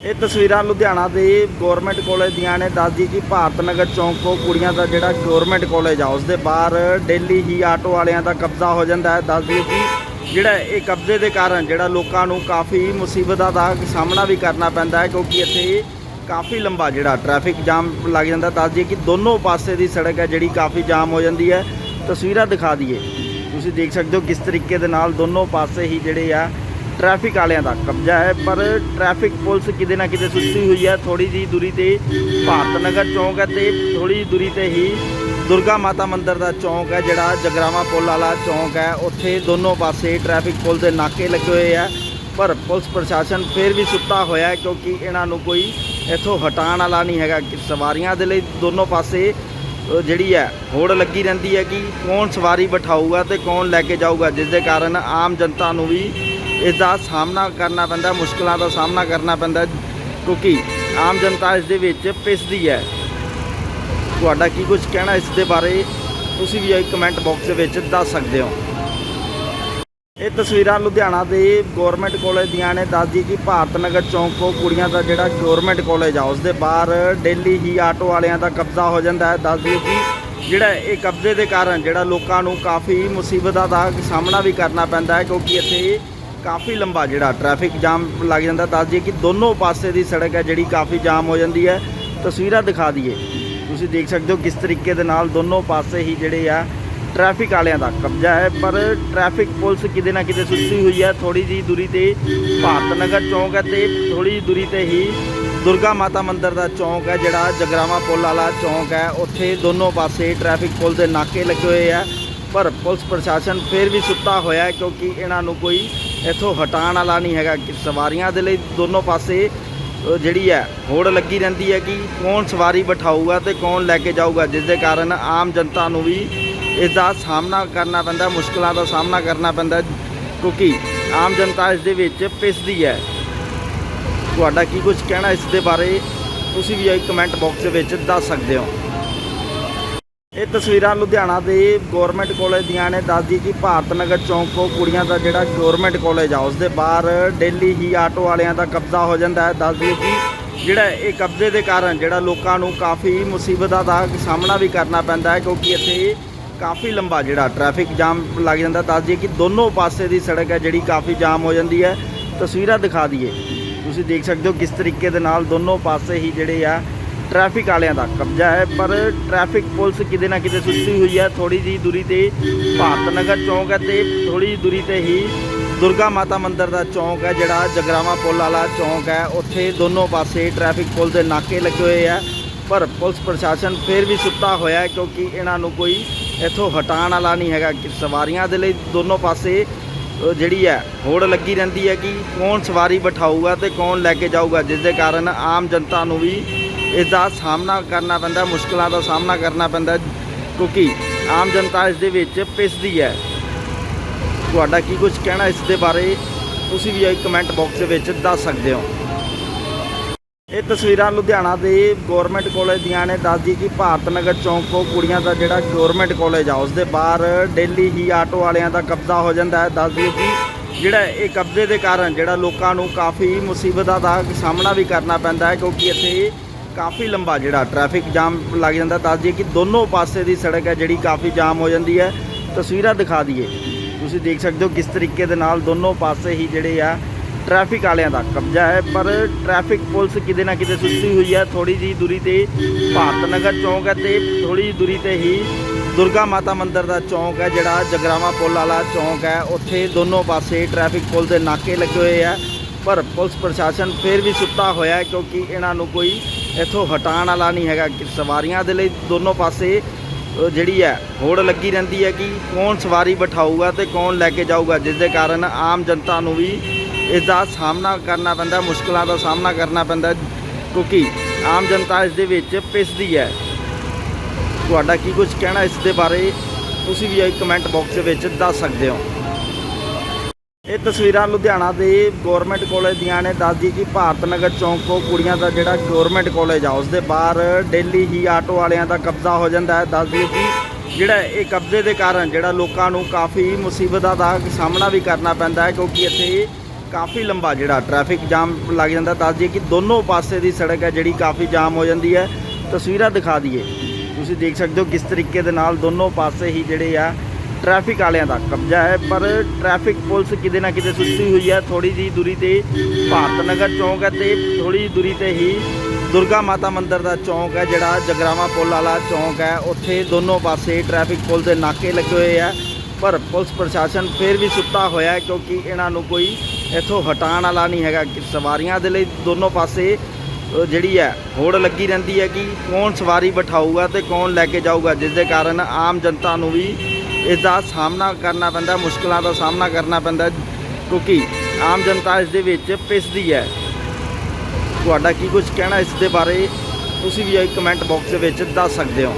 ਇਹ ਤਸਵੀਰਾਂ ਲੁਧਿਆਣਾ ਦੇ ਗਵਰਨਮੈਂਟ ਕਾਲਜ ਦੀਆਂ ਨੇ। ਦੱਸਦੀ ਕਿ ਭਾਰਤ ਨਗਰ ਚੌਂਕ ਤੋਂ ਕੁੜੀਆਂ ਦਾ ਜਿਹੜਾ ਗਵਰਨਮੈਂਟ ਕਾਲਜ ਆ, ਉਸ ਦੇ ਬਾਹਰ ਡੇਲੀ ਹੀ ਆਟੋ ਵਾਲਿਆਂ ਦਾ ਕਬਜ਼ਾ ਹੋ ਜਾਂਦਾ ਹੈ। ਦੱਸਦੀ ਕਿ ਜਿਹੜਾ ਇਹ ਕਬਜ਼ੇ ਦੇ ਕਾਰਨ ਜਿਹੜਾ ਲੋਕਾਂ ਨੂੰ ਕਾਫੀ ਮੁਸੀਬਤਾਂ ਦਾ ਸਾਹਮਣਾ ਵੀ ਕਰਨਾ ਪੈਂਦਾ ਹੈ, ਕਿਉਂਕਿ ਇੱਥੇ ਕਾਫੀ ਲੰਬਾ ਜਿਹੜਾ ਟ੍ਰੈਫਿਕ ਜਾਮ ਲੱਗ ਜਾਂਦਾ। ਦੱਸਦੀ ਕਿ ਦੋਨੋਂ ਪਾਸੇ ਦੀ ਸੜਕ ਹੈ, ਜਿਹੜੀ ਕਾਫੀ ਜਾਮ ਹੋ ਜਾਂਦੀ ਹੈ। ਤਸਵੀਰਾਂ ਦਿਖਾ ਦਈਏ। ਤੁਸੀਂ ਦੇਖ ਸਕਦੇ ਹੋ ਕਿਸ ਤਰੀਕੇ ਦੇ ਨਾਲ ਦੋਨੋਂ ਪਾਸੇ ਹੀ ਜਿਹੜੇ ਆ ਟ੍ਰੈਫਿਕ ਵਾਲਿਆਂ ਦਾ ਕਬਜ਼ਾ ਹੈ, ਪਰ ਟ੍ਰੈਫਿਕ ਪੁਲਿਸ ਕਿਤੇ ਨਾ ਕਿਤੇ ਸੁੱਤੀ ਹੋਈ ਹੈ। ਥੋੜੀ ਜੀ ਦੂਰੀ ਤੇ ਭਾਰਤ ਨਗਰ ਚੌਂਕ ਹੈ ਤੇ ਥੋੜੀ ਦੂਰੀ ਤੇ ਹੀ ਦੁਰਗਾ ਮਾਤਾ ਮੰਦਿਰ ਦਾ ਚੌਂਕ ਹੈ, ਜਿਹੜਾ ਜਗਰਾਵਾ ਪੁਲ ਵਾਲਾ ਚੌਂਕ ਹੈ। ਉੱਥੇ ਦੋਨੋਂ ਪਾਸੇ ਟ੍ਰੈਫਿਕ ਪੁਲਿਸ ਦੇ ਨਾਕੇ ਲੱਗੇ ਹੋਏ ਆ ਪਰ ਪੁਲਿਸ ਪ੍ਰਸ਼ਾਸਨ ਫਿਰ ਵੀ ਸੁੱਤਾ ਹੋਇਆ ਹੈ, ਕਿਉਂਕਿ ਇਹਨਾਂ ਨੂੰ ਕੋਈ ਇੱਥੋਂ ਹਟਾਉਣ ਵਾਲਾ ਨਹੀਂ ਹੈਗਾ। ਕਿ ਸਵਾਰੀਆਂ ਦੇ ਲਈ ਦੋਨੋਂ ਪਾਸੇ ਜਿਹੜੀ ਹੈ, ਹੋੜ ਲੱਗੀ ਰਹਿੰਦੀ ਹੈ ਕਿ ਕੌਣ ਸਵਾਰੀ ਬਿਠਾਊਗਾ ਤੇ ਕੌਣ ਲੈ ਕੇ ਜਾਊਗਾ, ਜਿਸ ਦੇ ਕਾਰਨ ਆਮ ਜਨਤਾ ਨੂੰ ਵੀ ਇਸ ਦਾ ਸਾਹਮਣਾ ਕਰਨਾ ਪੈਂਦਾ, ਮੁਸ਼ਕਲਾਂ ਦਾ ਸਾਹਮਣਾ ਕਰਨਾ ਪੈਂਦਾ, ਕਿਉਂਕਿ ਆਮ ਜਨਤਾ ਇਸ ਦੇ ਵਿੱਚ ਪਿਸਦੀ ਹੈ। ਤੁਹਾਡਾ ਕੀ ਕੁਝ ਕਹਿਣਾ ਇਸ ਦੇ ਬਾਰੇ? ਤੁਸੀਂ ਵੀ ਇਹ ਕਮੈਂਟ ਬਾਕਸ ਦੇ ਵਿੱਚ ਦੱਸ ਸਕਦੇ ਹੋ। ਇਹ ਤਸਵੀਰਾਂ ਲੁਧਿਆਣਾ ਦੇ ਗਵਰਨਮੈਂਟ ਕਾਲਜ ਦੀਆਂ ਨੇ। ਦੱਸਦੀ ਕਿ ਭਾਰਤ ਨਗਰ ਚੌਂਕ ਕੋ ਕੁੜੀਆਂ ਦਾ ਜਿਹੜਾ ਗਵਰਨਮੈਂਟ ਕਾਲਜ ਆ, ਉਸ ਦੇ ਬਾਹਰ ਡੇਲੀ ਹੀ ਆਟੋ ਵਾਲਿਆਂ ਦਾ ਕਬਜ਼ਾ ਹੋ ਜਾਂਦਾ ਹੈ। ਦੱਸਦੀ ਕਿ ਜਿਹੜਾ ਇਹ ਕਬਜ਼ੇ ਦੇ ਕਾਰਨ ਜਿਹੜਾ ਲੋਕਾਂ ਨੂੰ ਕਾਫੀ ਮੁਸੀਬਤਾਂ ਦਾ ਸਾਹਮਣਾ ਵੀ ਕਰਨਾ ਪੈਂਦਾ ਹੈ, ਕਿਉਂਕਿ ਇੱਥੇ ਕਾਫੀ ਲੰਬਾ ਜਿਹੜਾ ਟ੍ਰੈਫਿਕ ਜਾਮ ਲੱਗ ਜਾਂਦਾ। ਦੱਸਦੀ ਕਿ ਦੋਨੋਂ ਪਾਸੇ ਦੀ ਸੜਕ ਹੈ ਜਿਹੜੀ ਕਾਫੀ ਜਾਮ ਹੋ ਜਾਂਦੀ ਹੈ। ਤਸਵੀਰਾਂ ਦਿਖਾ ਦਈਏ। ਤੁਸੀਂ ਦੇਖ ਸਕਦੇ ਹੋ ਕਿਸ ਤਰੀਕੇ ਦੇ ਨਾਲ ਦੋਨੋਂ ਪਾਸੇ ਹੀ ਜਿਹੜੇ ਆ ਟ੍ਰੈਫਿਕ ਵਾਲਿਆਂ ਦਾ ਕਬਜ਼ਾ ਹੈ। ਪਰ ਟ੍ਰੈਫਿਕ ਪੁਲਿਸ ਕਿਤੇ ਨਾ ਕਿਤੇ ਸੁੱਤੀ ਹੋਈ ਹੈ। ਥੋੜੀ ਜੀ ਦੂਰੀ ਤੇ ਭਾਰਤ ਨਗਰ ਚੌਂਕ ਹੈ ਤੇ ਥੋੜੀ ਦੂਰੀ ਤੇ ਹੀ ਦੁਰਗਾ ਮਾਤਾ ਮੰਦਿਰ ਦਾ ਚੌਂਕ ਹੈ, ਜਿਹੜਾ ਜਗਰਾਵਾ ਪੁਲ ਵਾਲਾ ਚੌਂਕ ਹੈ। ਉੱਥੇ ਦੋਨੋਂ ਪਾਸੇ ਟ੍ਰੈਫਿਕ ਪੁਲਿਸ ਦੇ ਨਾਕੇ ਲੱਗੇ ਹੋਏ ਆ। ਪਰ ਪੁਲਿਸ ਪ੍ਰਸ਼ਾਸਨ ਫਿਰ ਵੀ ਸੁੱਤਾ ਹੋਇਆ ਕਿਉਂਕਿ ਇਹਨਾਂ ਨੂੰ ਕੋਈ ਇੱਥੋਂ ਹਟਾਉਣ ਵਾਲਾ ਨਹੀਂ ਹੈਗਾ। ਕਿ ਸਵਾਰੀਆਂ ਦੇ ਲਈ ਦੋਨੋਂ ਪਾਸੇ ਜਿਹੜੀ ਹੈ, ਹੋੜ ਲੱਗੀ ਰਹਿੰਦੀ ਹੈ ਕਿ ਕੌਣ ਸਵਾਰੀ ਬਿਠਾਊਗਾ ਤੇ ਕੌਣ ਲੈ ਕੇ ਜਾਊਗਾ ਜਿਸ ਦੇ ਕਾਰਨ ਆਮ ਜਨਤਾ ਨੂੰ ਵੀ ਇਸ ਦਾ ਸਾਹਮਣਾ ਕਰਨਾ ਪੈਂਦਾ, ਮੁਸ਼ਕਲਾਂ ਦਾ ਸਾਹਮਣਾ ਕਰਨਾ ਪੈਂਦਾ, ਕਿਉਂਕਿ ਆਮ ਜਨਤਾ ਇਸ ਦੇ ਵਿੱਚ ਪਿਸਦੀ ਹੈ। ਤੁਹਾਡਾ ਕੀ ਕੁਝ ਕਹਿਣਾ ਇਸ ਦੇ ਬਾਰੇ? ਤੁਸੀਂ ਵੀ ਕਮੈਂਟ ਬਾਕਸ ਦੇ ਵਿੱਚ ਦੱਸ ਸਕਦੇ ਹੋ। ਇਹ ਤਸਵੀਰਾਂ ਲੁਧਿਆਣਾ ਦੇ ਗਵਰਨਮੈਂਟ ਕਾਲਜ ਦੀਆਂ ਨੇ। ਦੱਸਦੀ ਕਿ ਭਾਰਤ ਨਗਰ ਚੌਂਕ ਕੋ ਕੁੜੀਆਂ ਦਾ ਜਿਹੜਾ ਗਵਰਨਮੈਂਟ ਕਾਲਜ ਆ ਉਸ ਦੇ ਬਾਹਰ ਡੇਲੀ ਹੀ ਆਟੋ ਵਾਲਿਆਂ ਦਾ ਕਬਜ਼ਾ ਹੋ ਜਾਂਦਾ ਹੈ। ਦੱਸਦੀ ਕਿ ਜਿਹੜਾ ਇਹ ਕਬਜ਼ੇ ਦੇ ਕਾਰਨ ਜਿਹੜਾ ਲੋਕਾਂ ਨੂੰ ਕਾਫੀ ਮੁਸੀਬਤਾਂ ਦਾ ਸਾਹਮਣਾ ਵੀ ਕਰਨਾ ਪੈਂਦਾ ਹੈ, ਕਿਉਂਕਿ ਇੱਥੇ ਕਾਫੀ ਲੰਬਾ ਜਿਹੜਾ ਟ੍ਰੈਫਿਕ ਜਾਮ ਲੱਗ ਜਾਂਦਾ। ਦੱਸਦੀ ਕਿ ਦੋਨੋਂ ਪਾਸੇ ਦੀ ਸੜਕ ਹੈ, ਜਿਹੜੀ ਕਾਫੀ ਜਾਮ ਹੋ ਜਾਂਦੀ ਹੈ। ਤਸਵੀਰਾਂ ਦਿਖਾ ਦਈਏ। ਤੁਸੀਂ ਦੇਖ ਸਕਦੇ ਹੋ ਕਿਸ ਤਰੀਕੇ ਦੇ ਨਾਲ ਦੋਨੋਂ ਪਾਸੇ ਹੀ ਜਿਹੜੇ ਆ ਟ੍ਰੈਫਿਕ ਵਾਲਿਆਂ ਦਾ ਕਬਜ਼ਾ ਹੈ, ਪਰ ਟ੍ਰੈਫਿਕ ਪੁਲਿਸ ਕਿਤੇ ਨਾ ਕਿਤੇ ਸੁੱਤੀ ਹੋਈ ਹੈ। ਥੋੜੀ ਜੀ ਦੂਰੀ ਤੇ ਭਾਰਤ ਨਗਰ ਚੌਂਕ ਹੈ ਤੇ ਥੋੜੀ ਜੀ ਦੂਰੀ ਤੇ ਹੀ ਦੁਰਗਾ ਮਾਤਾ ਮੰਦਿਰ ਦਾ ਚੌਂਕ ਹੈ, ਜਿਹੜਾ ਜਗਰਾਵਾ ਪੁਲ ਵਾਲਾ ਚੌਂਕ ਹੈ। ਉੱਥੇ ਦੋਨੋਂ ਪਾਸੇ ਟ੍ਰੈਫਿਕ ਪੁਲਿਸ ਦੇ ਨਾਕੇ ਲੱਗੇ ਹੋਏ ਆ ਪਰ ਪੁਲਿਸ ਪ੍ਰਸ਼ਾਸਨ ਫਿਰ ਵੀ ਸੁੱਤਾ ਹੋਇਆ ਹੈ, ਕਿਉਂਕਿ ਇਹਨਾਂ ਨੂੰ ਕੋਈ ਇੱਥੋਂ ਹਟਾਉਣ ਵਾਲਾ ਨਹੀਂ ਹੈਗਾ। ਕਿ ਸਵਾਰੀਆਂ ਦੇ ਲਈ ਦੋਨੋਂ ਪਾਸੇ ਜਿਹੜੀ ਹੈ, ਹੋੜ ਲੱਗੀ ਰਹਿੰਦੀ ਹੈ ਕਿ ਕੌਣ ਸਵਾਰੀ ਬਿਠਾਊਗਾ ਤੇ ਕੌਣ ਲੈ ਕੇ ਜਾਊਗਾ, ਜਿਸ ਦੇ ਕਾਰਨ ਆਮ ਜਨਤਾ ਨੂੰ ਵੀ ਇਸ ਦਾ ਸਾਹਮਣਾ ਕਰਨਾ ਪੈਂਦਾ, ਮੁਸ਼ਕਲਾਂ ਦਾ ਸਾਹਮਣਾ ਕਰਨਾ ਪੈਂਦਾ, ਕਿਉਂਕਿ ਆਮ ਜਨਤਾ ਇਸ ਦੇ ਵਿੱਚ ਪਿਸਦੀ ਹੈ। ਤੁਹਾਡਾ ਕੀ ਕੁਝ ਕਹਿਣਾ ਇਸ ਦੇ ਬਾਰੇ? ਤੁਸੀਂ ਵੀ ਕਮੈਂਟ ਬਾਕਸ ਦੇ ਵਿੱਚ ਦੱਸ ਸਕਦੇ ਹੋ। ਇਹ ਤਸਵੀਰਾਂ ਲੁਧਿਆਣਾ ਦੇ ਗਵਰਨਮੈਂਟ ਕਾਲਜ ਦੀਆਂ ਨੇ। ਦੱਸਦੀ ਕਿ ਭਾਰਤ ਨਗਰ ਚੌਂਕ ਕੋ ਕੁੜੀਆਂ ਦਾ ਜਿਹੜਾ ਗਵਰਨਮੈਂਟ ਕਾਲਜ ਆ, ਉਸ ਦੇ ਬਾਹਰ ਡੇਲੀ ਹੀ ਆਟੋ ਵਾਲਿਆਂ ਦਾ ਕਬਜ਼ਾ ਹੋ ਜਾਂਦਾ ਹੈ। ਦੱਸਦੀ ਕਿ ਜਿਹੜਾ ਇਹ ਕਬਜ਼ੇ ਦੇ ਕਾਰਨ ਜਿਹੜਾ ਲੋਕਾਂ ਨੂੰ ਕਾਫੀ ਮੁਸੀਬਤਾਂ ਦਾ ਸਾਹਮਣਾ ਵੀ ਕਰਨਾ ਪੈਂਦਾ ਹੈ, ਕਿਉਂਕਿ ਇੱਥੇ ਕਾਫੀ ਲੰਬਾ ਜਿਹੜਾ ਟ੍ਰੈਫਿਕ ਜਾਮ ਲੱਗ ਜਾਂਦਾ ਦੱਸਦੀ ਕਿ ਦੋਨੋਂ ਪਾਸੇ ਦੀ ਸੜਕ ਹੈ ਜਿਹੜੀ ਕਾਫੀ ਜਾਮ ਹੋ ਜਾਂਦੀ ਹੈ। ਤਸਵੀਰਾਂ ਦਿਖਾ ਦਈਏ। ਤੁਸੀਂ ਦੇਖ ਸਕਦੇ ਹੋ ਕਿਸ ਤਰੀਕੇ ਦੇ ਨਾਲ ਦੋਨੋਂ ਪਾਸੇ ਹੀ ਜਿਹੜੇ ਆ ਟ੍ਰੈਫਿਕ ਵਾਲਿਆਂ ਦਾ ਕਬਜ਼ਾ ਹੈ। ਪਰ ਟ੍ਰੈਫਿਕ ਪੁਲਿਸ ਕਿਤੇ ਨਾ ਕਿਤੇ ਸੁੱਤੀ ਹੋਈ ਹੈ। ਥੋੜੀ ਜੀ ਦੂਰੀ ਤੇ ਭਾਰਤ ਨਗਰ ਚੌਂਕ ਹੈ ਤੇ ਥੋੜੀ ਜੀ ਦੂਰੀ ਤੇ ਹੀ ਦੁਰਗਾ ਮਾਤਾ ਮੰਦਿਰ ਦਾ ਚੌਂਕ ਹੈ, ਜਿਹੜਾ ਜਗਰਾਵਾ ਪੁੱਲ ਵਾਲਾ ਚੌਂਕ ਹੈ। ਉੱਥੇ ਦੋਨੋਂ ਪਾਸੇ ਟ੍ਰੈਫਿਕ ਪੁਲਿਸ ਦੇ ਨਾਕੇ ਲੱਗੇ ਹੋਏ ਆ ਪਰ ਪੁਲਿਸ ਪ੍ਰਸ਼ਾਸਨ ਫਿਰ ਵੀ ਸੁੱਤਾ ਹੋਇਆ ਕਿਉਂਕਿ ਇਹਨਾਂ ਨੂੰ ਕੋਈ ਇੱਥੋਂ ਹਟਾਉਣ ਵਾਲਾ ਨਹੀਂ ਹੈਗਾ। ਕਿ ਸਵਾਰੀਆਂ ਦੇ ਲਈ ਦੋਨੋਂ ਪਾਸੇ ਜਿਹੜੀ ਹੈ, ਹੋੜ ਲੱਗੀ ਰਹਿੰਦੀ ਹੈ ਕਿ ਕੌਣ ਸਵਾਰੀ ਬਿਠਾਊਗਾ ਤੇ ਕੌਣ ਲੈ ਕੇ ਜਾਊਗਾ, ਜਿਸ ਦੇ ਕਾਰਨ ਆਮ ਜਨਤਾ ਨੂੰ ਵੀ ਇਸ ਦਾ ਸਾਹਮਣਾ ਕਰਨਾ ਪੈਂਦਾ, ਮੁਸ਼ਕਲਾਂ ਦਾ ਸਾਹਮਣਾ ਕਰਨਾ ਪੈਂਦਾ, ਕਿਉਂਕਿ ਆਮ ਜਨਤਾ ਇਸ ਦੇ ਵਿੱਚ ਪਿਸਦੀ ਹੈ। ਤੁਹਾਡਾ ਕੀ ਕੁਝ ਕਹਿਣਾ ਇਸ ਦੇ ਬਾਰੇ? ਤੁਸੀਂ ਵੀ ਕਮੈਂਟ ਬਾਕਸ ਦੇ ਵਿੱਚ ਦੱਸ ਸਕਦੇ ਹੋ। ਇਹ ਤਸਵੀਰਾਂ ਲੁਧਿਆਣਾ ਦੇ ਗਵਰਨਮੈਂਟ ਕਾਲਜ ਦੀਆਂ ਨੇ। ਦੱਸਦੀ ਕਿ ਭਾਰਤ ਨਗਰ ਚੌਂਕ ਕੋ ਕੁੜੀਆਂ ਦਾ ਜਿਹੜਾ ਗਵਰਨਮੈਂਟ ਕਾਲਜ ਆ ਉਸ ਦੇ ਬਾਹਰ ਡੇਲੀ ਹੀ ਆਟੋ ਵਾਲਿਆਂ ਦਾ ਕਬਜ਼ਾ ਹੋ ਜਾਂਦਾ ਹੈ। ਦੱਸਦੀ ਕਿ ਜਿਹੜਾ ਇਹ ਕਬਜ਼ੇ ਦੇ ਕਾਰਨ ਜਿਹੜਾ ਲੋਕਾਂ ਨੂੰ ਕਾਫੀ ਮੁਸੀਬਤਾਂ ਦਾ ਸਾਹਮਣਾ ਵੀ ਕਰਨਾ ਪੈਂਦਾ ਹੈ, ਕਿਉਂਕਿ ਇੱਥੇ ਕਾਫੀ ਲੰਬਾ ਜਿਹੜਾ ਟ੍ਰੈਫਿਕ ਜਾਮ ਲੱਗ ਜਾਂਦਾ ਦੱਸਦੀ ਕਿ ਦੋਨੋਂ ਪਾਸੇ ਦੀ ਸੜਕ ਹੈ, ਜਿਹੜੀ ਕਾਫੀ ਜਾਮ ਹੋ ਜਾਂਦੀ ਹੈ। ਤਸਵੀਰਾਂ ਦਿਖਾ ਦਈਏ। ਤੁਸੀਂ ਦੇਖ ਸਕਦੇ ਹੋ ਕਿਸ ਤਰੀਕੇ ਦੇ ਨਾਲ ਦੋਨੋਂ ਪਾਸੇ ਹੀ ਜਿਹੜੇ ਆ ਟ੍ਰੈਫਿਕ ਵਾਲਿਆਂ ਦਾ ਕਬਜ਼ਾ ਹੈ, ਪਰ ਟ੍ਰੈਫਿਕ ਪੁਲਿਸ ਕਿਤੇ ਨਾ ਕਿਤੇ ਸੁੱਤੀ ਹੋਈ ਹੈ। ਥੋੜੀ ਜੀ ਦੂਰੀ ਤੇ ਭਾਰਤ ਨਗਰ ਚੌਂਕ ਹੈ ਤੇ ਥੋੜੀ ਜਿਹੀ ਦੂਰੀ ਤੇ ਹੀ ਦੁਰਗਾ ਮਾਤਾ ਮੰਦਿਰ ਦਾ ਚੌਂਕ ਹੈ, ਜਿਹੜਾ ਜਗਰਾਵਾ ਪੁਲ ਵਾਲਾ ਚੌਂਕ ਹੈ। ਉੱਥੇ ਦੋਨੋਂ ਪਾਸੇ ਟ੍ਰੈਫਿਕ ਪੁਲ ਦੇ ਨਾਕੇ ਲੱਗੇ ਹੋਏ ਆ ਪਰ ਪੁਲਿਸ ਪ੍ਰਸ਼ਾਸਨ ਫਿਰ ਵੀ ਸੁੱਤਾ ਹੋਇਆ ਹੈ, ਕਿਉਂਕਿ ਇਹਨਾਂ ਨੂੰ ਕੋਈ ਇੱਥੋਂ ਹਟਾਉਣ ਵਾਲਾ ਨਹੀਂ ਹੈਗਾ। ਕਿ ਸਵਾਰੀਆਂ ਦੇ ਲਈ ਦੋਨੋਂ ਪਾਸੇ ਜਿਹੜੀ ਹੈ, ਹੋੜ ਲੱਗੀ ਰਹਿੰਦੀ ਹੈ ਕਿ ਕੌਣ ਸਵਾਰੀ ਬਿਠਾਊਗਾ ਤੇ ਕੌਣ ਲੈ ਕੇ ਜਾਊਗਾ, ਜਿਸ ਦੇ ਕਾਰਨ ਆਮ ਜਨਤਾ ਨੂੰ ਵੀ ਇਸ ਦਾ ਸਾਹਮਣਾ ਕਰਨਾ ਪੈਂਦਾ, ਮੁਸ਼ਕਲਾਂ ਦਾ ਸਾਹਮਣਾ ਕਰਨਾ ਪੈਂਦਾ, ਕਿਉਂਕਿ ਆਮ ਜਨਤਾ ਇਸ ਦੇ ਵਿੱਚ ਪਿਸਦੀ ਹੈ। ਤੁਹਾਡਾ ਕੀ ਕੁਝ ਕਹਿਣਾ ਇਸ ਦੇ ਬਾਰੇ? ਤੁਸੀਂ ਵੀ ਕਮੈਂਟ ਬਾਕਸ ਦੇ ਵਿੱਚ ਦੱਸ ਸਕਦੇ ਹੋ।